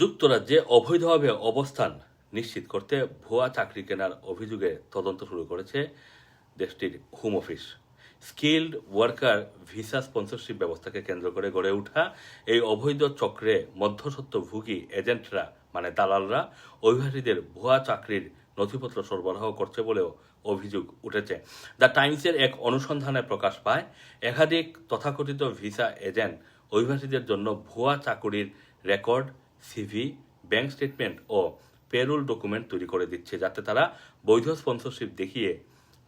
যুক্তরাজ্যে অবৈধভাবে অবস্থান নিশ্চিত করতে ভুয়া চাকরি কেনার অভিযোগে তদন্ত শুরু করেছে দেশটির home office. Skilled worker visa sponsorship ব্যবস্থাকে কেন্দ্র করে গড়ে ওঠা এই অবৈধ চক্রে মধ্যসত্ত্বভোগী এজেন্টরা মানে দালালরা, অভিবাসীদের ভুয়া চাকরির নথিপত্র সরবরাহ করছে বলেও অভিযোগ উঠেছে। দ্য টাইমসের এক অনুসন্ধানে প্রকাশ পায়, একাধিক তথাকথিত ভিসা এজেন্ট অভিবাসীদের জন্য ভুয়া চাকুরির রেকর্ড সিভি ব্যাংক স্টেটমেন্ট ও পেরুল ডকুমেন্ট তৈরি করে দিচ্ছে যাতে তারা বৈধ স্পন্সরশিপ দেখিয়ে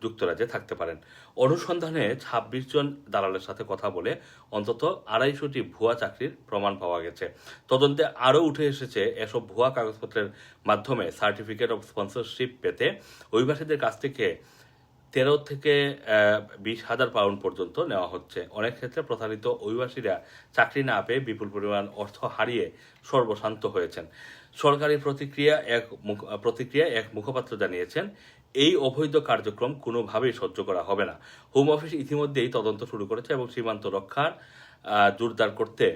যুক্তরাজ্যে থাকতে পারেন। অনুসন্ধানে ছাব্বিশ জন দালালের সাথে কথা বলে অন্তত আড়াইশোটি ভুয়া চাকরির প্রমাণ পাওয়া গেছে। তদন্তে আরও উঠে এসেছে, এসব ভুয়া কাগজপত্রের মাধ্যমে সার্টিফিকেট অফ স্পন্সরশিপ পেতে অভিবাসীদের কাছ থেকে তেরো থেকে বিশ হাজার পাউন্ড পর্যন্ত নেওয়া হচ্ছে। অনেক ক্ষেত্রে প্রতারিত অভিবাসীরা চাকরি না পেয়ে বিপুল পরিমাণ অর্থ হারিয়ে সর্বশান্ত হয়েছেন। সরকারি প্রতিক্রিয়া এক প্রতিক্রিয়া এক মুখপাত্র জানিয়েছেন, এই অবৈধ কার্যক্রম কোনোভাবেই সহ্য করা হবে না। হোম অফিস ইতিমধ্যেই তদন্ত শুরু করেছে এবং সীমান্ত রক্ষার জোরদার করতে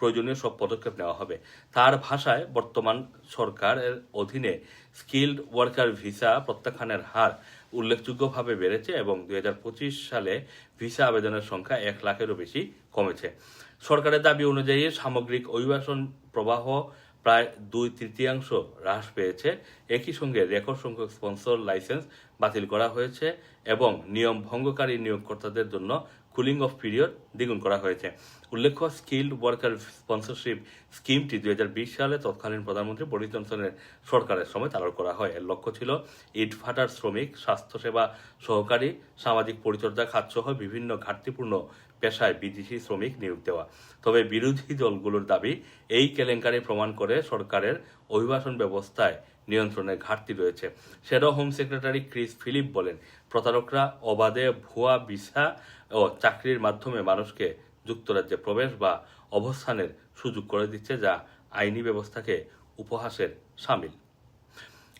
প্রয়োজনীয় সব পদক্ষেপ নেওয়া হবে। তার ভাষায় বর্তমান সরকারের অধীনে স্কিল্ড ওয়ার্কার ভিসা প্রত্যাখ্যানের হার উল্লেখযোগ্যভাবে বেড়েছে এবং দুই হাজার পঁচিশ সালে ভিসা আবেদনের সংখ্যা এক লাখেরও বেশি কমেছে। সরকারের দাবি অনুযায়ী সামগ্রিক অভিবাসন প্রবাহ প্রায় দুই তৃতীয়াংশ হ্রাস পেয়েছে। একই সঙ্গে রেকর্ড সংখ্যক স্পন্সর লাইসেন্স বাতিল করা হয়েছে এবং নিয়ম ভঙ্গকারী নিয়োগকর্তাদের জন্য কুলিং অফ পিরিয়ড দ্বিগুণ করা হয়েছে। উল্লেখ্য স্কিল্ড ওয়ার্কার স্পন্সরশিপ স্কিমটি দুই সালে তৎকালীন প্রধানমন্ত্রী বরিস জনসনের সরকারের সময় চালু করা হয়। এর লক্ষ্য ছিল ইটভাটার শ্রমিক, স্বাস্থ্যসেবা সহকারী, সামাজিক পরিচর্যা খাতসহ বিভিন্ন ঘাটতিপূর্ণ পেশায় বিদেশি শ্রমিক নিয়োগ দেওয়া। তবে বিরোধী দলগুলোর দাবি, এই কেলেঙ্কারি প্রমাণ করে সরকারের অভিবাসন ব্যবস্থায় নিয়ন্ত্রণের ঘাটতি রয়েছে। Shadow home secretary Chris Philp বলেন, প্রতারকরা অবাধে ভুয়া ভিসা ও চাকরির মাধ্যমে মানুষকে যুক্তরাজ্যে প্রবেশ বা অবস্থানের সুযোগ করে দিচ্ছে যা আইনি ব্যবস্থাকে উপহাসের সামিল।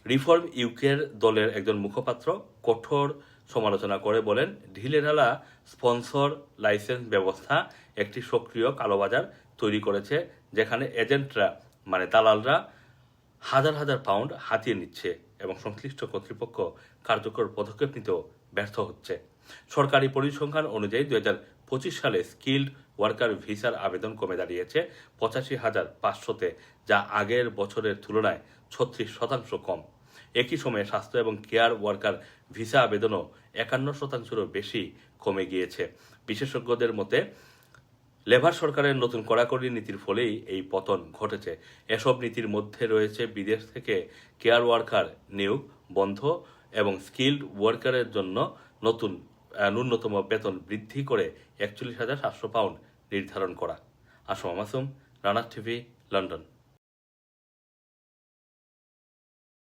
রিফর্ম ইউকের দলের একজন মুখপাত্র কঠোর সমালোচনা করে বলেন ঢিলেঢালা স্পন্সর লাইসেন্স ব্যবস্থা একটি সক্রিয় কালোবাজার তৈরি করেছে, যেখানে এজেন্টরা মানে দালালরা হাজার হাজার পাউন্ড হাতিয়ে নিচ্ছে এবং সংশ্লিষ্ট কর্তৃপক্ষ কার্যকর পদক্ষেপ নিতেও ব্যর্থ হচ্ছে। সরকারি পরিসংখ্যান অনুযায়ী হাজার পঁচিশ সালে স্কিল্ড ওয়ার্কার ভিসার আবেদন কমে দাঁড়িয়েছে পঁচাশি হাজার পাঁচশোতে, যা আগের বছরের তুলনায় ছত্রিশ শতাংশ কম। একই সময়ে স্বাস্থ্য এবং কেয়ার ওয়ার্কার ভিসা আবেদনও একান্ন শতাংশেরও বেশি কমে গিয়েছে। বিশেষজ্ঞদের মতে লেবার সরকারের নতুন কড়াকড়ি নীতির ফলেই এই পতন ঘটেছে। এসব নীতির মধ্যে রয়েছে বিদেশ থেকে কেয়ার ওয়ার্কার নিয়োগ বন্ধ এবং স্কিল্ড ওয়ার্কারের জন্য নতুন ন্যূনতম বেতন বৃদ্ধি করে একচল্লিশ হাজার সাতশো পাউন্ড নির্ধারণ করা। আসম আসুম রানার টিভি, লন্ডন।